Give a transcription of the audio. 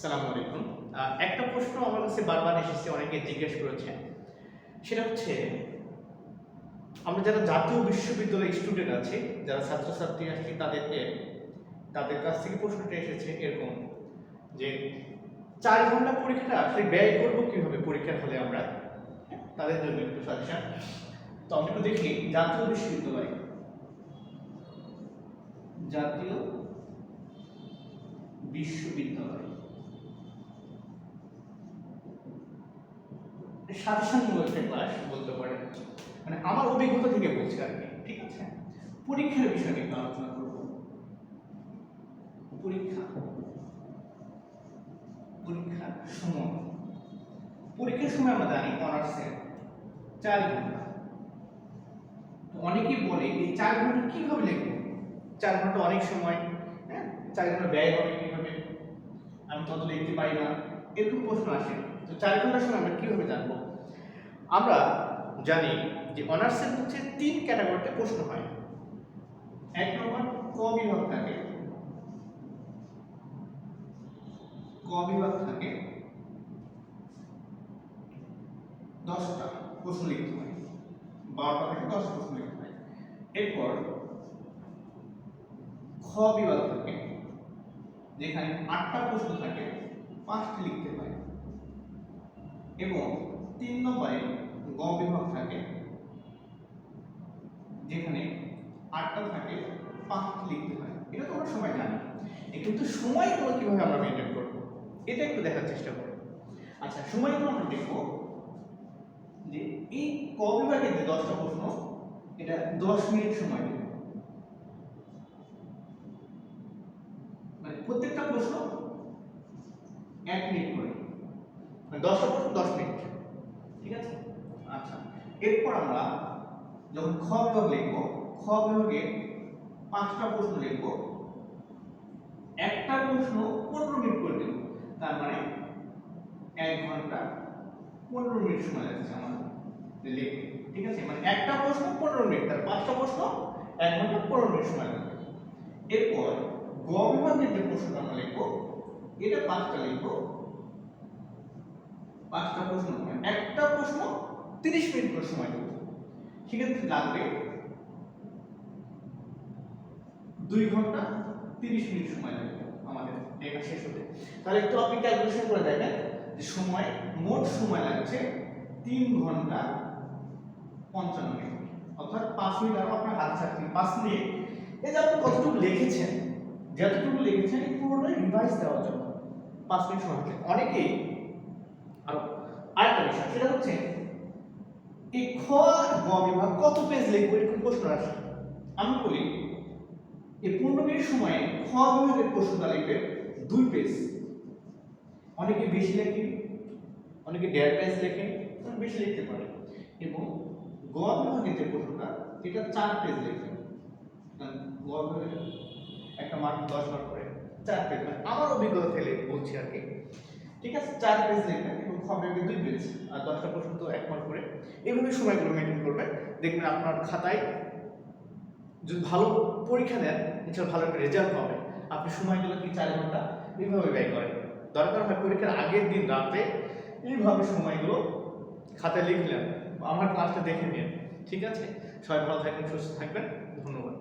সালাম আলাইকুম। একটা প্রশ্ন আমার কাছে বারবার এসেছে, অনেকে জিজ্ঞেস করেছে সেটা হচ্ছে, আমরা যারা জাতীয় বিশ্ববিদ্যালয়ের স্টুডেন্ট আছে, যারা ছাত্রছাত্রী আছি, তাদেরকে, তাদের কাছ থেকে প্রশ্নটা এসেছে এরকম যে, চার ঘণ্টা পরীক্ষাটা আসলে ব্যয় করব কীভাবে? পরীক্ষার হলে আমরা তাদের জন্য একটু সাজেশন তো আমরা একটু দেখি, জাতীয় বিশ্ববিদ্যালয়। জাতীয় বিশ্ববিদ্যালয়। সাজেশনমূলক একটা ক্লাস বলতে পারেন মানে আমার অভিজ্ঞতা থেকে বলছি আর কি, ঠিক আছে? পরীক্ষার বিষয় নিয়ে আলোচনা করব। পরীক্ষা। পরীক্ষার সময়। পরীক্ষার সময় আমরা জানি অনার্সের চার ঘণ্টা। তো অনেকেই বলে এই চার ঘণ্টা কীভাবে লিখব? চার ঘণ্টা অনেক সময় হ্যাঁ? চার ঘণ্টা ব্যয় হবে কীভাবে? আমি তত লিখতে পারি না। এরকম প্রশ্ন আসে। তো চার ঘণ্টার সময় আমরা কীভাবে জানব? আমরা জানি যে অনার্সের হচ্ছে তিন ক্যাটাগরিতে প্রশ্ন হয়। এক নম্বর, ক বিভাগ থাকে। ক বিভাগ থাকে। দশটা প্রশ্ন লিখতে হয়। বারোটা থেকে দশ প্রশ্ন লিখতে হয়। এরপর খ বিভাগ থাকে, যেখানে আটটা প্রশ্ন থাকে, পাঁচটি লিখতে হয়। এবং তিন নম্বরে গ বিভাগ থাকে, যেখানে আটটা থাকে, পাঁচটি লিখতে হয়। এটা তো আমরা সবাই জানি। কিন্তু সময়গুলো কীভাবে আমরা মেনটেন করব? এটা একটু দেখার চেষ্টা করব। আচ্ছা সময়গুলো আমরা দেখব যে এই ক বিভাগের যে দশটা প্রশ্ন, এটা দশ মিনিট সময় নেবে। মানে প্রত্যেকটা প্রশ্ন এক মিনিট করে। মানে দশটা প্রশ্ন দশ মিনিট। ঠিক আছে? আচ্ছা এরপর আমরা যখন খ বিভাগ লিখব, খ বিভাগে পাঁচটা প্রশ্ন লিখব। একটা প্রশ্ন পনেরো মিনিট করে দেব, তার মানে এক ঘণ্টা পনেরো মিনিট সময় লাগছে আমাদের লিখতে, ঠিক আছে? মানে একটা প্রশ্ন পনেরো মিনিট, তার পাঁচটা প্রশ্ন এক ঘণ্টা পনেরো মিনিট সময় লাগবে। এরপর গ বিভাগের যে প্রশ্নটা আমরা লিখব, এটা পাঁচটা লিখব পাঁচটা প্রশ্ন একটা প্রশ্ন তিরিশ মিনিট করে সময় দেবো সেক্ষেত্রে লাগবে দুই ঘণ্টা তিরিশ মিনিট সময় লাগবে আমাদের। লেখা শেষ হতে। তাহলে একটু আপনি ক্যালকুলেশন করে দেখেন যে সময়, মোট সময় লাগছে তিন ঘণ্টা পঞ্চান্ন মিনিট। অর্থাৎ পাঁচ মিনিট আরও আপনার হাত ছাড়ছেন পাঁচ মিনিট। এই যে আপনি কতটুকু লিখেছেন, যতটুকু লিখেছেন পুরোটাই রিভাইজ দেওয়ার জন্য। পাঁচ মিনিট সময় অনেকেই আরেকটা বিষয়, সেটা হচ্ছে এই খ আর গ কত পেজ লিখব এরকম প্রশ্ন আসে? আমি বলি, এই পনেরো সময়ে খ বিভাগের প্রশ্নটা লিখবে দুই পেজ অনেকে বেশি লেখে, অনেকে দেড় পেজ লেখে বেশি লিখতে পারে। এবং গ বিভাগের যে প্রশ্নটা এটা চার পেজ লেখে। গ বিভাগের একটা মার্ক দশ মার্ক করে চার পেজ মানে আমার অভিজ্ঞতা থেকে বলছি আর কি। ঠিক আছে? চার পেজ লিখবেন এবং খ বিভাগে দুই পেজ আর দশটা প্রশ্ন তো এক মার্ক করে। এইভাবে সময়গুলো মেনটেন করবেন। দেখবেন আপনার খাতায় যদি ভালো পরীক্ষা দেন, এছাড়া ভালো একটা রেজাল্ট হবে আপনি সময়গুলো কি চার ঘণ্টা? এইভাবে ব্যয় করেন। দরকার হয় পরীক্ষার আগের দিন, রাতে এইভাবে সময়গুলো খাতায় লিখলেন। আমার ক্লাসটা দেখে নিন। ঠিক আছে? সবাই ভালো থাকবেন, সুস্থ থাকবেন। ধন্যবাদ।